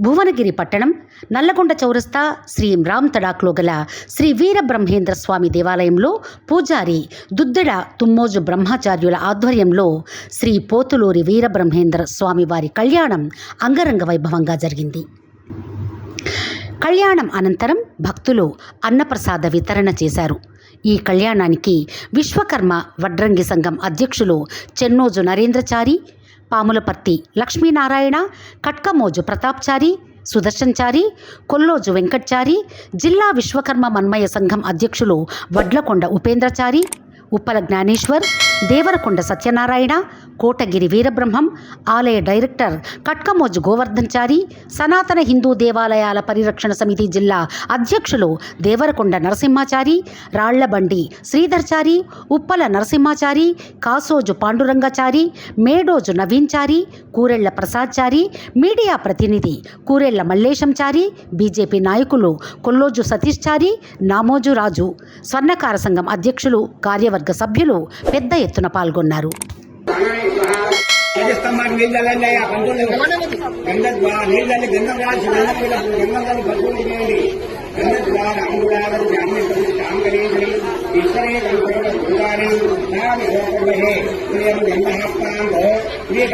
భువనగిరి పట్టణం నల్లగొండ చౌరస్తా శ్రీ రామ్ తడాక్లో గల శ్రీ వీరబ్రహ్మేంద్ర స్వామి దేవాలయంలో పూజారి దుద్దెడ తుమ్మోజు బ్రహ్మచార్యుల ఆధ్వర్యంలో శ్రీ పోతులూరి వీరబ్రహ్మేంద్ర స్వామి వారి కళ్యాణం అంగరంగ వైభవంగా జరిగింది. కళ్యాణం అనంతరం భక్తులు అన్నప్రసాద వితరణ చేశారు. ఈ కళ్యాణానికి విశ్వకర్మ వడ్రంగి సంఘం అధ్యక్షులు చెన్నోజు నరేంద్రచారి పాములపర్తి లక్ష్మీనారాయణ కట్కమోజు ప్రతాప్చారి సుదర్శన్చారి కొల్లోజు వెంకట్చారి జిల్లా విశ్వకర్మ మన్మయ సంఘం అధ్యక్షులు వడ్లకొండ ఉపేంద్రచారి ఉప్పల జ్ఞానేశ్వర్ దేవరకొండ సత్యనారాయణ కోటగిరి వీరబ్రహ్మం ఆలయ డైరెక్టర్ కట్కమోజు గోవర్ధన్చారి సనాతన హిందూ దేవాలయాల పరిరక్షణ సమితి జిల్లా అధ్యక్షులు దేవరకొండ నరసింహాచారి రాళ్ళబండి శ్రీధర్చారి ఉప్పల నరసింహాచారి కాసోజు పాండురంగాచారి మేడోజు నవీన్చారి కూరెళ్ళ ప్రసాద్చారి మీడియా ప్రతినిధి కూరెళ్ళ మల్లేశంచారి బీజేపీ నాయకులు కొల్లోజు సతీష్ చారి నామోజు రాజు స్వర్ణకార సంఘం అధ్యక్షులు కార్యవర్గ సభ్యులు పెద్ద ఎత్తున పాల్గొన్నారు. స్తంభానికి నీళ్ళు చల్లండి ఆ పంతులు గంగద్వార నీళ్ళు చల్లి గంధం రాసి గంధం గంగం గంధం చేయండి. గంగద్వార అంగుళాలు బ్రాహ్మణ శాంకరేశ్వరి ఈశ్వరే గంగోడ భూగాని ప్రియ